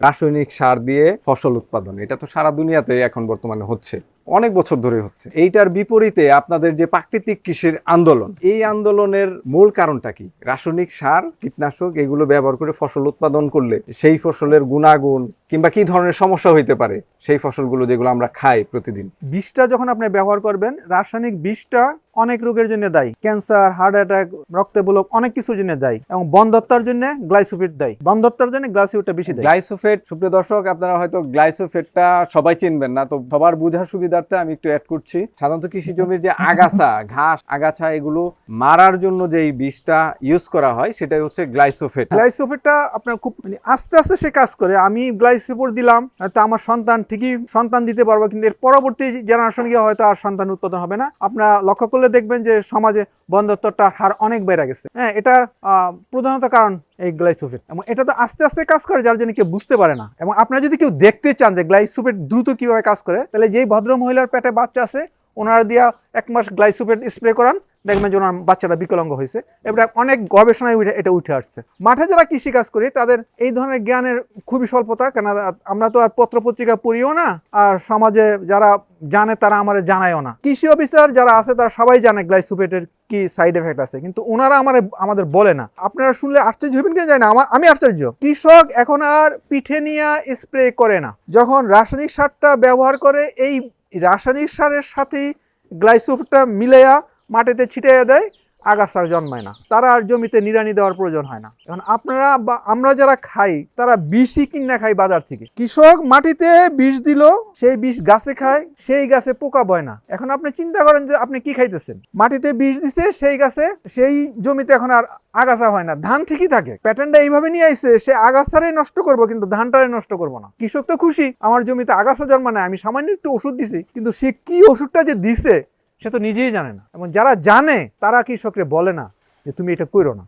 রাসায়নিক সার দিয়ে ফসল উৎপাদন। এটা তো সারা দুনিয়াতে এখন বর্তমানে হচ্ছে। অনেক বছর ধরে হচ্ছে। এইটার বিপরীতে আপনাদের যে প্রাকৃতিক কৃষির আন্দোলন, এই আন্দোলনের মূল কারণটা কি? রাসায়নিক সার, কীটনাশক, এগুলো ব্যবহার করে ফসল উৎপাদন করলে সেই ফসলের গুণাগুণ কিংবা কি ধরনের সমস্যা হইতে পারে, সেই ফসলগুলো যেগুলো আমরা খাই প্রতিদিন। বিষটা যখন আপনি ব্যবহার করবেন, রাসায়নিক বিষটা অনেক রোগের জন্য দায়ী। ক্যান্সার হার্ট অ্যাটাক রক্তবুলক অনেক কিছুর জন্য দায়ী এবং বন্ধত্বার জন্য গ্লাইসোফেট দায়ী। বন্ধত্বার জন্য গ্লাইসোফিটটা বেশি দেয়। গ্লাইসোফেট সুপ্রিয় দর্শক আপনারা হয়তো গ্লাইসোফেটটা সবাই চিনবেন না তো সবার বোঝার সুবিধার্থে আমি একটু অ্যাড করছি। সাধারণত কৃষি জমির যে আগাছা ঘাস আগাছা এগুলো মারার জন্য যেই বিষটা ইউজ করা হয় সেটাই হচ্ছে গ্লাইসোফেট। গ্লাইসোফেটটা আপনার খুব মানে আস্তে আস্তে সে কাজ করে। আমি গ্লাইসোফোর দিলাম হয়তো আমার সন্তান ঠিকই সন্তান দিতে পারব কিন্তু এর পরবর্তী জেনারেশন গিয়ে হয়তো আর সন্তান উৎপাদন হবে না। আপনারা লক্ষ্য করলে দেখবেন যে সমাজে বন্ধত্বটার হার অনেক বেড়ে গেছে। হ্যাঁ এটার প্রধানত কারণ এই গ্লাইসোফেট। এবং এটা তো আস্তে আস্তে কাজ করে, যার জন্য কেউ বুঝতে পারে না। এবং আপনারা যদি কেউ দেখতে চান যে গ্লাইসোফেট দ্রুত কীভাবে কাজ করে, তাহলে যেই ভদ্র মহিলার পেটে বাচ্চা আছে, ওনারা দিয়া এক মাস গ্লাইসোফেট স্প্রে করান দেখবেন যে ওনার বাচ্চাটা বিকলাঙ্গ হয়েছে। এটা অনেক গবেষণায় এটা উঠে আসছে। মাঠে যারা কৃষি কাজ করি, তাদের এই ধরনের জ্ঞানের খুবই স্বল্পতা কেন আমরা তো আর পত্র পত্রিকা পড়িও না, আর সমাজে যারা জানে তারা আমার জানায়ও না। কৃষি অফিসার যারা আছে, তারা সবাই জানে গ্লাইসোফেটের কি সাইড এফেক্ট আছে, কিন্তু ওনারা আমার, আমাদের বলে না। আপনারা শুনলে আশ্চর্য হবেন কেন জানি না আমার আমি আশ্চর্য। কৃষক এখন আর পিঠে নিয়ে স্প্রে করে না। যখন রাসায়নিক সারটা ব্যবহার করে, এই রাসায়নিক সারের সাথে গ্লাইসোফেটটা মিলাইয়া মাটিতে ছিটাইয়া দেয়, আগাছা জন্মায় না। তারা আর জমিতে নিড়ানি দেওয়ার প্রয়োজন হয় না। এখন আপনারা বা আমরা যারা খাই, তারা বিষই কিনা খাই বাজার থেকে। কৃষক মাটিতে বিষ দিল, সেই বিষ গাছে খায়, সেই গাছে পোকা বয় না। এখন আপনি চিন্তা করেন যে আপনি কি খাইতেছেন? মাটিতে বিষ দিছে, সেই গাছে, সেই জমিতে এখন আর আগাছা হয় না। ধান ঠিকই থাকে। প্যাটার্নটা এইভাবে নিয়ে আইছে, সে আগাছারে নষ্ট করব, কিন্তু ধানটারে নষ্ট করব না। কৃষক তো খুশি, আমার জমিতে আগাছা জন্মায় আমি সামান্য একটু ওষুধ দিছি, কিন্তু সে কি ওষুধটা যে দিছে সে তো নিজেই জানে না। এবং যারা জানে, তারা কি কৃষকরে বলে না যে তুমি এটা করো না?